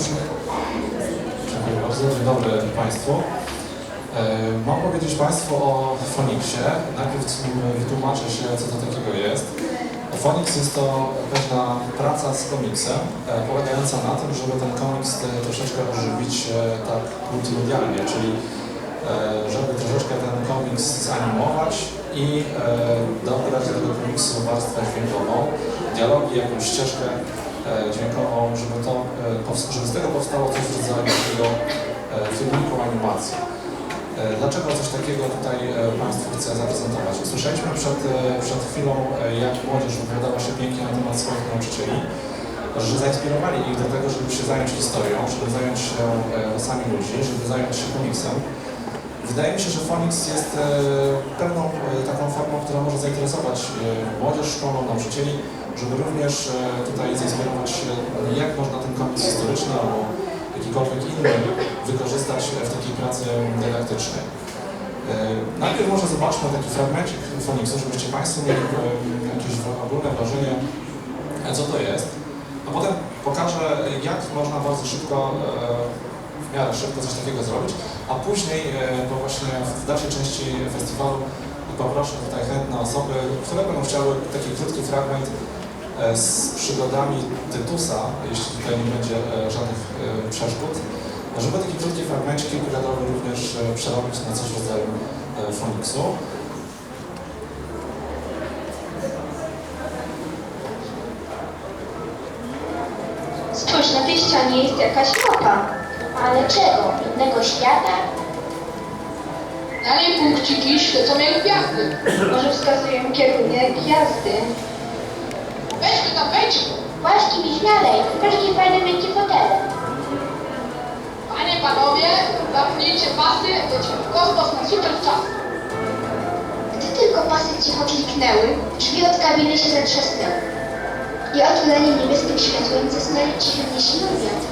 Dziękuję bardzo. Dzień dobry Państwu. E, Mam powiedzieć Państwu o Foniksie. Najpierw wytłumaczę się, co to takiego jest. Fonix jest to pewna praca z komiksem, e, polegająca na tym, żeby ten komiks troszeczkę ożywić e, tak multimedialnie, czyli żeby troszeczkę ten komiks zanimować i dobrać do tego komiksu warstwę dźwiękową, dialogi, jakąś ścieżkę dźwiękową, żeby, to, e, żeby z tego powstało coś w rodzaju takiego e, filmiku animacji. E, Dlaczego coś takiego tutaj e, Państwu chcę zaprezentować? Usłyszeliśmy przed, e, przed chwilą, e, jak młodzież wypowiadała się pięknie na temat swoich nauczycieli, że zainspirowali ich do tego, żeby się zająć historią, żeby zająć się e, losami ludzi, żeby zająć się komiksem. Wydaje mi się, że Fonix jest e, pewną e, taką formą, która może zainteresować e, młodzież szkolną, nauczycieli, żeby również e, tutaj zainspirować się, jak można ten komiks historyczny albo jakikolwiek inny wykorzystać w takiej pracy dydaktycznej. E, Najpierw może zobaczmy taki fragmencik Foniksu, żebyście Państwo mieli e, jakieś ogólne wrażenie, co to jest, a potem pokażę, jak można bardzo szybko, w miarę szybko coś takiego zrobić, a później, bo właśnie w dalszej części festiwalu poproszę tutaj chętne osoby, które będą chciały taki krótki fragment z przygodami Tytusa, jeśli tutaj nie będzie e, żadnych e, przeszkód, żeby taki krótki fragmencik kilkuwiadowy również e, przerobić na coś w rodzaju e, Foniksu. Spójrz, na tej ścianie jest jakaś mapa. Ale czego? Innego świata? Na niej punkciki świecą jak gwiazdy. Może wskazują kierunek jazdy. Weźmy tam, wejdźmy. Właśnie, idź dalej. Zobacz, jakie fajne miękkie fotele. Panie, panowie, zapnijcie pasy, lecimy w kosmos na super czas. Gdy tylko pasy cicho kliknęły, drzwi od kabiny się zatrzasnęły. I otuleni niebieskim światłem zasnęli cichym jesienną wiatr.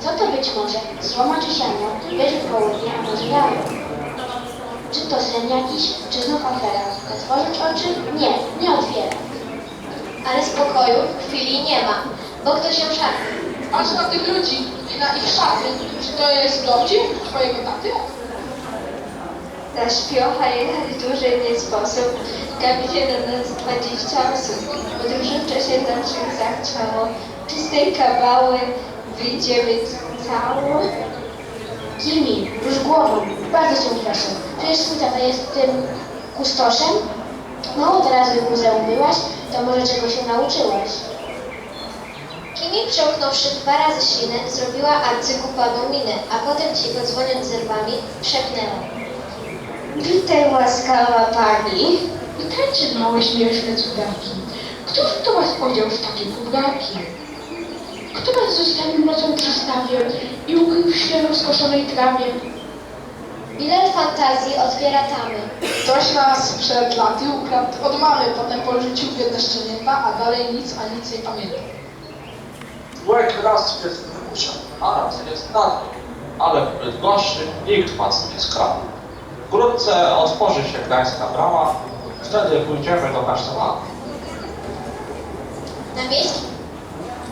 Co to być może? Słoma czy siano? Wierzy w południe, a może? Czy to sen jakiś, czy znów afera? Otworzyć oczy? Nie, nie otwieram. Ale spokoju w chwili nie ma, bo ktoś ją szarpie. Patrz na tych ludzi i na ich szaty. Czy to jest dowcip twojego taty? Ta śpiocha jechać dłużej nie sposób. Kapicie na nas 20 osób. Podróżywcze się zawsze zachciało. Czystej kabały wyjdziemy cało. Kimi, rusz głową. Bardzo cię proszę. Przecież twój tata jest tym kustoszem? Mało teraz w muzeum byłaś, to może czego się nauczyłaś? Kimi przełknąwszy dwa razy ślinę, zrobiła arcykupaną minę, a potem cicho dzwoniąc zębami, szepnęła. Witaj łaskawa pani. Witajcie, małe śmieszne cudarki. Któż to was odział w takie kubgarki? Kto was zostawił nocą przy stawie i ukrył w świeżo skoszonej trawie? Ile fantazji otwiera tamy. Ktoś nas przed laty ukradł od mamy, potem porzucił biedne szczenięta, a dalej nic, a nic nie pamięta. Człowiek raz jest wymusza, a raz jest nagi, ale w Bydgoszczy nikt was nie skradł. Wkrótce otworzy się gdańska brama, wtedy pójdziemy do kasztela. Na miejscu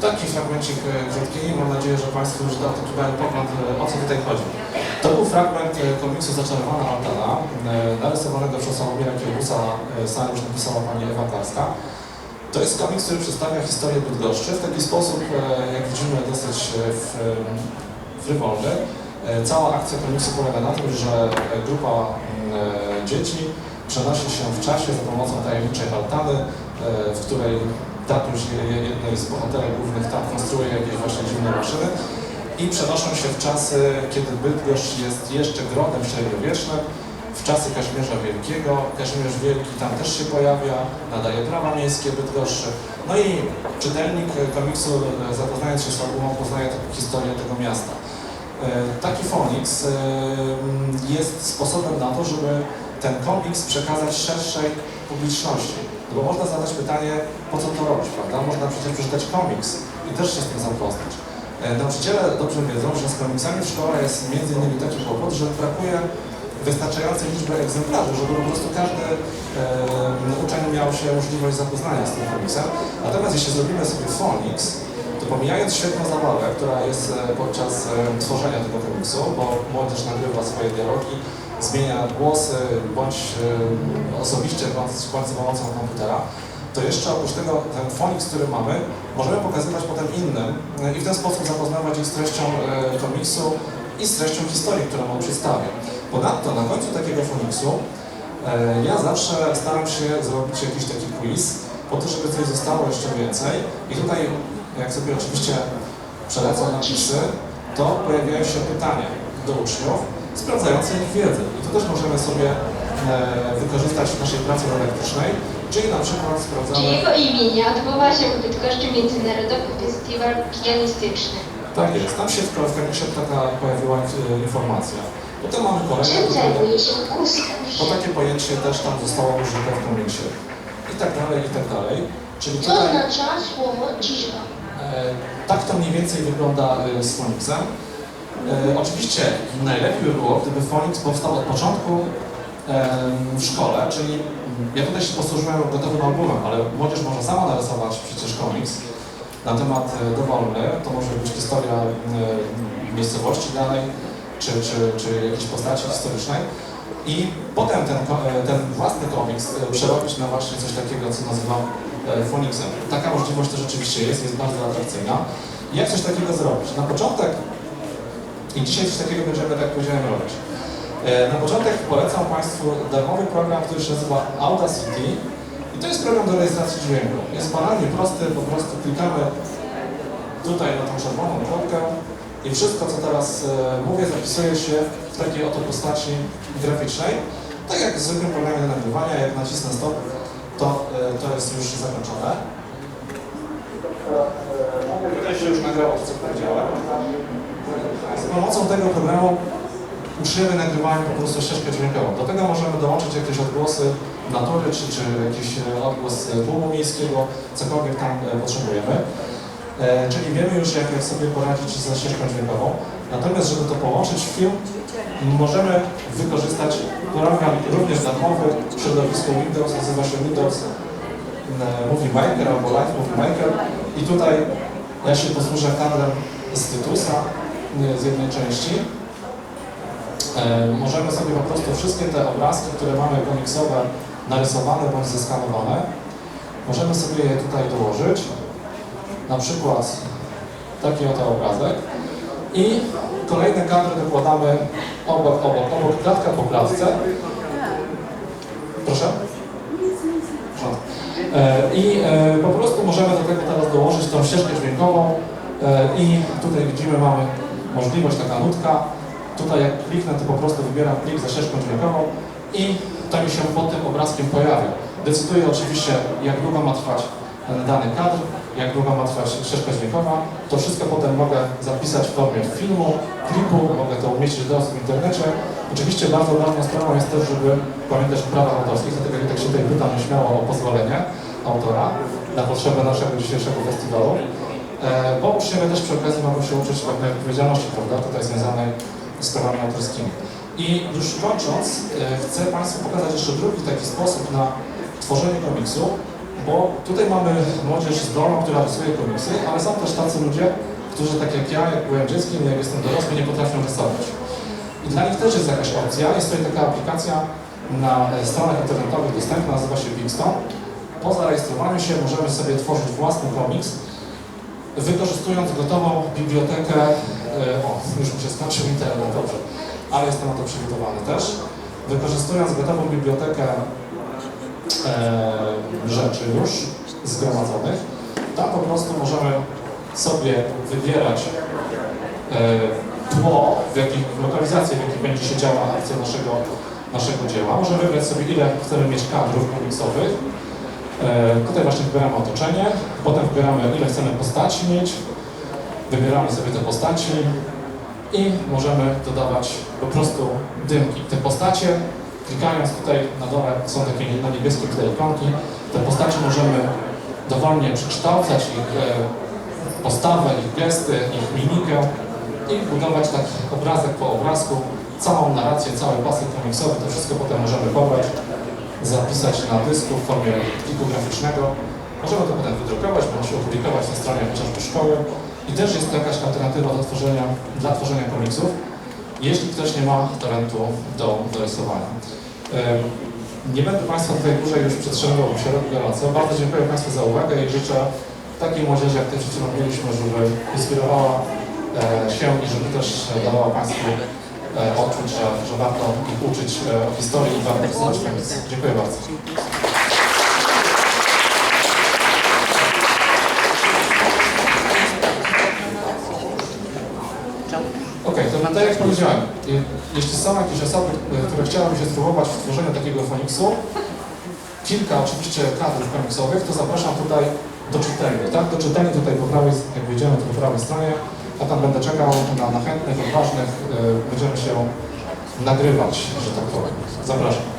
Taki fragmencik krótki, mam nadzieję, że Państwu już mały pogląd, e, o co tutaj chodzi. To był fragment e, komiksu Zaczarowana Altana, e, narysowanego przez Sławomira Kiełbusa, e, scenariusz napisała pani Ewa Karska. To jest komiks, który przedstawia historię Bydgoszczy w taki sposób, jak widzimy, dosyć frywolny. Cała akcja komiksu polega na tym, że grupa dzieci przenosi się w czasie za pomocą tajemniczej altany, w której tatuś je- je- jednej z bohaterek głównych tam konstruuje jakieś właśnie dziwne maszyny i przenoszą się w czasy, kiedy Bydgoszcz jest jeszcze grodem średniowiecznym, w czasy Kazimierza Wielkiego. Kazimierz Wielki tam też się pojawia, nadaje prawa miejskie Bydgoszczy. No i czytelnik komiksu, e, zapoznając się z fabułą, poznaje historię tego miasta. E, Taki Fonix e, jest sposobem na to, żeby ten komiks przekazać szerszej publiczności. Bo można zadać pytanie, po co to robić, prawda? Można przecież przeczytać komiks i też się z tym zapoznać. E, Nauczyciele dobrze wiedzą, że z komiksami w szkole jest między innymi taki kłopot, że brakuje wystarczającej liczby egzemplarzy, żeby po prostu każdy e, uczeń miał się możliwość zapoznania z tym komiksem. Natomiast jeśli zrobimy sobie Phonics, to pomijając świetną zabawę, która jest e, podczas e, tworzenia tego komiksu, bo młodzież nagrywa swoje dialogi, zmienia głosy, bądź e, osobiście, za pomocą komputera, to jeszcze oprócz tego ten Phonics, który mamy, możemy pokazywać potem innym e, i w ten sposób zapoznawać ich z treścią e, komiksu i z treścią historii, którą on przedstawia. Ponadto na końcu takiego Phoniksu e, ja zawsze staram się zrobić jakiś taki quiz, po to, żeby coś zostało jeszcze więcej. I tutaj, jak sobie oczywiście przelecą napisy, to pojawiają się pytania do uczniów sprawdzające ich wiedzę. I to też możemy sobie e, wykorzystać w naszej pracy dydaktycznej, czyli na przykład Czy sprawdzamy... jego imienia odbywa się w Bydgoszczy Międzynarodowy Festiwal Pianistyczny? Tak jest, tam się w komiksie taka pojawiła e, informacja. Potem mamy kolejne... Czym zajmuje się Kuskarz? To takie pojęcie też tam zostało użyte w komiksie. I tak dalej, i tak dalej. Czyli Co tutaj oznacza słowo ciżba? e, tak to mniej więcej wygląda e, z Phonicsem. E, oczywiście najlepiej by było, gdyby Phonics powstał od początku e, w szkole, czyli ja tutaj się posłużyłem gotowym albumem, ale młodzież może sama narysować przecież komiks na temat e, dowolny. To może być historia e, miejscowości danej, czy, czy, czy jakiejś postaci historycznej. I potem ten, e, ten własny komiks e, przerobić na właśnie coś takiego, co nazywam Phonicsem. Taka możliwość też rzeczywiście jest, jest bardzo atrakcyjna. I jak coś takiego zrobić? Na początek, i dzisiaj coś takiego będziemy, tak powiedziałem, robić. E, Na początek polecam Państwu darmowy program, który się nazywa Audacity. I to jest program do rejestracji dźwięku. Jest banalnie prosty, po prostu klikamy tutaj na tą czerwoną kropkę i wszystko, co teraz e, mówię, zapisuje się w takiej oto postaci graficznej. Tak jak w zwykłym programie do nagrywania, jak nacisnę stop, to, e, to jest już zakończone. Tutaj się już nagrało, co powiedziałem. Pomocą tego programu uczymy nagrywania po prostu ścieżkę dźwiękową. Do tego możemy dołączyć jakieś odgłosy natury, czy, czy jakiś e, odgłos tłumu miejskiego, cokolwiek tam e, potrzebujemy. E, czyli wiemy już, jak, jak sobie poradzić ze ścieżką dźwiękową. Natomiast, żeby to połączyć w film, możemy wykorzystać program również darmowy w środowisku Windows, nazywa się Windows Movie Maker albo Live Movie Maker. I tutaj ja się posłużę kadrem z Tytusa, z jednej części. E, możemy sobie po prostu wszystkie te obrazki, które mamy komiksowe, narysowane bądź zeskanowane, możemy sobie je tutaj dołożyć. Na przykład taki oto obrazek. I kolejne kadry dokładamy obok, obok, obok, klatka po klatce. Proszę? E, I e, po prostu możemy do tego teraz dołożyć tą ścieżkę dźwiękową e, i tutaj widzimy, mamy możliwość, taka nutka. Tutaj jak kliknę, to po prostu wybieram plik ze ścieżką dźwiękową i to mi się pod tym obrazkiem pojawia. Decyduje oczywiście, jak długo ma trwać dany kadr, jak długo ma trwać ścieżka dźwiękowa. To wszystko potem mogę zapisać w formie filmu, klipu, mogę to umieścić do w internecie. Oczywiście bardzo ważną sprawą jest też, żeby pamiętać o prawach autorskich, dlatego tak się tutaj pytam śmiało o pozwolenie autora na potrzeby naszego dzisiejszego festiwalu. E, bo uczniowie też przy okazji mogą się uczyć pewnej odpowiedzialności, prawda, tutaj związanej z prawami autorskimi. I już kończąc, e, chcę Państwu pokazać jeszcze drugi taki sposób na tworzenie komiksu, bo tutaj mamy młodzież zdolną, która rysuje komiksy, ale są też tacy ludzie, którzy tak jak ja, jak byłem dzieckiem, jak jestem dorosły, nie potrafią rysować. I dla nich też jest jakaś opcja. Jest tutaj taka aplikacja na stronach internetowych dostępna, nazywa się Bigstone. Po zarejestrowaniu się możemy sobie tworzyć własny komiks, wykorzystując gotową bibliotekę. e, O, już mi się skończył internet, dobrze, ale jestem na to przygotowany też. Wykorzystując gotową bibliotekę e, rzeczy już zgromadzonych, tam po prostu możemy sobie wybierać e, tło, w jakich, lokalizację, w jakiej będzie się działa akcja naszego, naszego dzieła. Możemy wybrać sobie, ile chcemy mieć kadrów komiksowych. E, tutaj właśnie wybieramy otoczenie, potem wybieramy, ile chcemy postaci mieć. Wybieramy sobie te postaci i możemy dodawać po prostu dymki. Te postacie, klikając tutaj na dole, są takie na niebieskie tutaj ikonki. Te postacie możemy dowolnie przekształcać ich e, postawę, ich gesty, ich mimikę i budować tak obrazek po obrazku całą narrację, cały pasyw komiksowy, to wszystko potem możemy pobrać, zapisać na dysku w formie pliku graficznego. Możemy to potem wydrukować, bądź opublikować na stronie chociażby szkoły. I też jest to jakaś alternatywa do tworzenia, dla tworzenia komiksów, jeśli ktoś nie ma talentu do, do rysowania. Nie będę Państwa tutaj dłużej już przetrzymywał w środku gorąco. Bardzo dziękuję Państwu za uwagę i życzę takiej młodzieży, jak tutaj przed mieliśmy, żeby inspirowała e, się i żeby też e, dawała Państwu e, odczuć, że, że warto ich uczyć e, o historii i warto komiks. Dziękuję bardzo. Okej, to tak jak powiedziałem, je- jeśli są jakieś osoby, e, które chciałyby się spróbować w tworzeniu takiego Foniksu, kilka oczywiście kadrów komiksowych, to zapraszam tutaj do czytelni, tak? Do czytelni tutaj po prawej, jak wyjdziemy, to po prawej stronie, a tam będę czekał na, na chętnych, odważnych, e, będziemy się nagrywać, że tak powiem. Zapraszam.